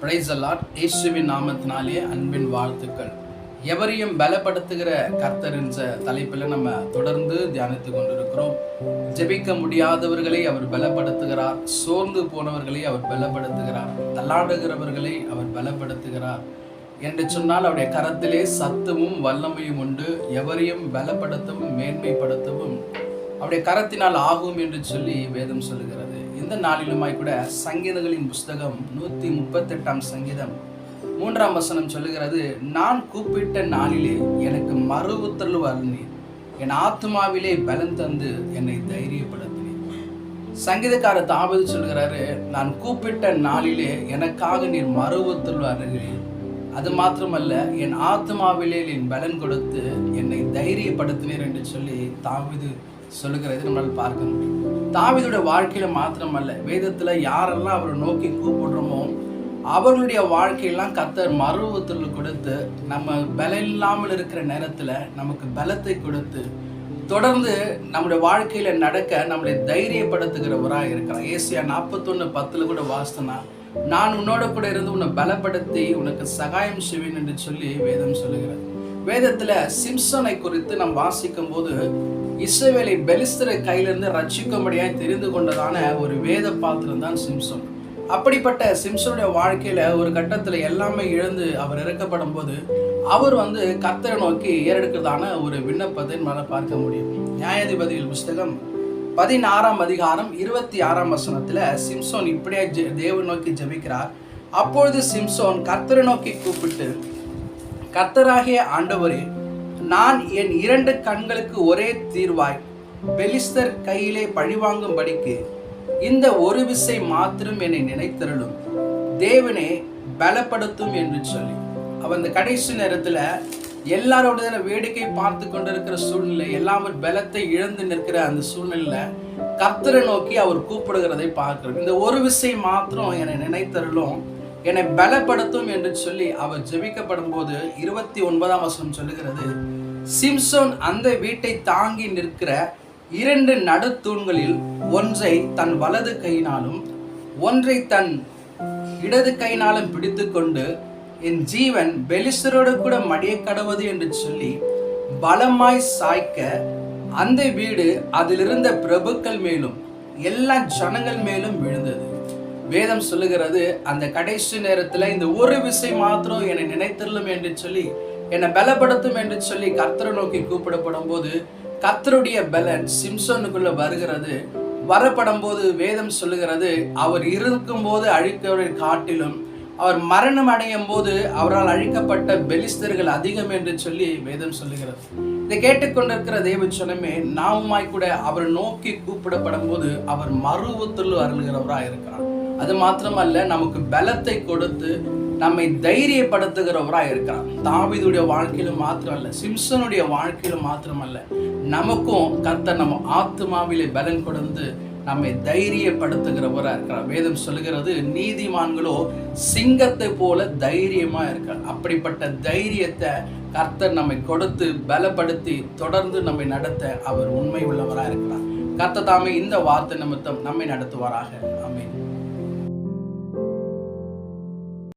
Price allot இயேசுவின் நாமத்தினாலே அன்பின் வாழ்த்துக்கள். எவரையும் பலப்படுத்துகிற கர்த்தர் என்ற தலைப்பில் நம்ம தொடர்ந்து தியானித்து கொண்டிருக்கிறோம். ஜெபிக்க முடியாதவர்களை அவர் பலப்படுத்துகிறார். சோர்ந்து போனவர்களை அவர் பலப்படுத்துகிறார். தள்ளாடுகிறவர்களை அவர் பலப்படுத்துகிறார். என்று சொன்னால் அவருடைய கரத்திலே சத்தமும் வல்லமையும் உண்டு. எவரையும் பலப்படுத்தவும் மேன்மைப்படுத்தவும் அவருடைய கரத்தினால் ஆகும் என்று சொல்லி வேதம் சொல்லுகிறது. இந்த நாளிலுமாய் கூட சங்கீதங்களின் புஸ்தகம் நூற்றி முப்பத்தெட்டாம் சங்கீதம் மூன்றாம் வசனம் சொல்லுகிறது நான் கூப்பிட்ட நாளிலே எனக்கு மறு உத்தரவு அருளினீர். என் ஆத்மாவிலே பலன் தந்து என்னை தைரியப்படுத்தினீர். சங்கீதக்காரர் தாவது சொல்கிறாரு நான் கூப்பிட்ட நாளிலே எனக்காக நீர் மறு உத்தரவு அருகிறீர் அது மாத்திரமல்ல என் ஆத்மாவிலே என் பலன் கொடுத்து என்னை தைரியப்படுத்தினீர் என்று சொல்லி தாவிது சொல்லுகிறது நம்மளால் பார்க்க முடியும். தாவிதோட வாழ்க்கையில மாத்திரமல்ல வேதத்துல யாரெல்லாம் அவரை நோக்கி கூப்பிடுறோமோ அவர்களுடைய வாழ்க்கையெல்லாம் கத்தர் மருவத்தில் கொடுத்து நம்ம பலம் இல்லாமல் இருக்கிற நேரத்துல நமக்கு பலத்தை கொடுத்து தொடர்ந்து நம்முடைய வாழ்க்கையில நடக்க நம்மளை தைரியப்படுத்துகிறவராக இருக்கிறார். ஏசியா நாற்பத்தொன்னு பத்துல கூட வாசனா நான் உன்னோட கூட இருந்து உன்னை பலப்படுத்தி உனக்கு சகாயம் செய்வேன் என்று சொல்லி வேதம் சொல்லுகிறது. வேதத்துல சிம்சனை குறித்து நாம் வாசிக்கும் போது இஸ்ரவேலை பெலிஸ்தர கையிலிருந்து ரட்சிக்கும்படியாய் தெரிந்து கொண்டதான ஒரு வேத பாத்திரம் தான் சிம்சன். அப்படிப்பட்ட சிம்சனுடைய வாழ்க்கையில ஒரு கட்டத்தில் எல்லாமே இழந்து அவர் இறக்கப்படும் போது அவர் வந்து கத்தரை நோக்கி ஏறெடுக்கிறதான ஒரு விண்ணப்பத்தை மேல பார்க்க முடியும். நியாயாதிபதிகள் புஸ்தகம் பதினாறாம் அதிகாரம் இருபத்தி ஆறாம் வசனத்துல சிம்சோன் இப்படியே ஜெ- தேவன் நோக்கி ஜெபிக்கிறார். அப்பொழுது சிம்சோன் கர்த்தரை நோக்கி கூப்பிட்டு கர்த்தராகிய ஆண்டவரே நான் என் இரண்டு கண்களுக்கு ஒரே தீர்வாய். பெலிஸ்தர் கையிலே பழிவாங்கும்படிக்கு இந்த ஒரு விசை மாத்திரம் என்னை நினைத்தருளும். தேவனே பலப்படுத்தும் என்று சொல்லி. அவன் அந்த கடைசி நேரத்தில் எல்லாரோட வேடிக்கை பார்த்து கொண்டிருக்கிற சூழ்நிலை எல்லாம் பலத்தை இழந்து நிற்கிற அந்த சூழ்நிலை கத்தரை நோக்கி அவர் கூப்பிடுகிறதை பார்க்கிறோம். இந்த ஒரு விசை மாத்திரம் என்னை நினைத்தருளும். என்னை பலப்படுத்தும் என்று சொல்லி அவர் ஜெபிக்கப்படும் போது இருபத்தி ஒன்பதாம் வசனம் சொல்லுகிறது. சிம்சோன் அந்த வீட்டை தாங்கி நிற்கிற இரண்டு நடுத்தூண்களில் ஒன்றை தன் வலது கையினாலும் ஒன்றை தன் இடது கையினாலும் பிடித்துக்கொண்டு என் ஜீவன் பெலிசரோடு கூட மடிய கடவுது என்று சொல்லி பலமாய் சாய்க்க அந்த வீடு அதிலிருந்த பிரபுக்கள் மேலும் எல்லா ஜனங்கள் மேலும் விழுந்தது. வேதம் சொல்லுகிறது அந்த கடைசி நேரத்தில் இந்த ஒரு விசை மாத்திரம் என்னை நினைத்தருளும் என்று சொல்லி என்னை பலப்படுத்தும் என்று சொல்லி கர்த்தரை நோக்கி கூப்பிடப்படும் போது கர்த்தருடைய பலன் சிம்சோனுக்குள்ள வருகிறது. வரப்படும் போது வேதம் சொல்லுகிறது அவர் இருக்கும்போது அழிக்கவரை காட்டிலும் அவர் மரணம் அடையும் போது அவரால் அழிக்கப்பட்ட பெலிஸ்தர்கள் அதிகம் என்று சொல்லி வேதம் சொல்லுகிறது. இதை கேட்டுக்கொண்டிருக்கிற தேவ சொன்னமே நாமுமாய் கூட அவர் நோக்கி கூப்பிடப்படும் போது அவர் மறு அருள்கிறவராக இருக்கிறார். அது மாத்திரமல்ல நமக்கு பலத்தை கொடுத்து நம்மை தைரியப்படுத்துகிறவராக இருக்கிறார் தாவிதுடைய வாழ்க்கையிலும் மாத்திரமல்ல சிம்சனுடைய வாழ்க்கையிலும் மாத்திரமல்ல நமக்கும் கர்த்தர் நம்ம ஆத்மாவிலே பலன் கொடுத்து நம்மை தைரியப்படுத்துகிறவராக இருக்கிறார். வேதம் சொல்லுகிறது நீதிமான்களோ சிங்கத்தை போல தைரியமா இருக்கார். அப்படிப்பட்ட தைரியத்தை கர்த்தர் நம்மை கொடுத்து பலப்படுத்தி தொடர்ந்து நம்மை நடத்த அவர் உண்மை உள்ளவராக இருக்கிறார். கர்த்தர் தாமே இந்த வார்த்தை நிமித்தம் நம்மை நடத்துவாராக. ஆமென்.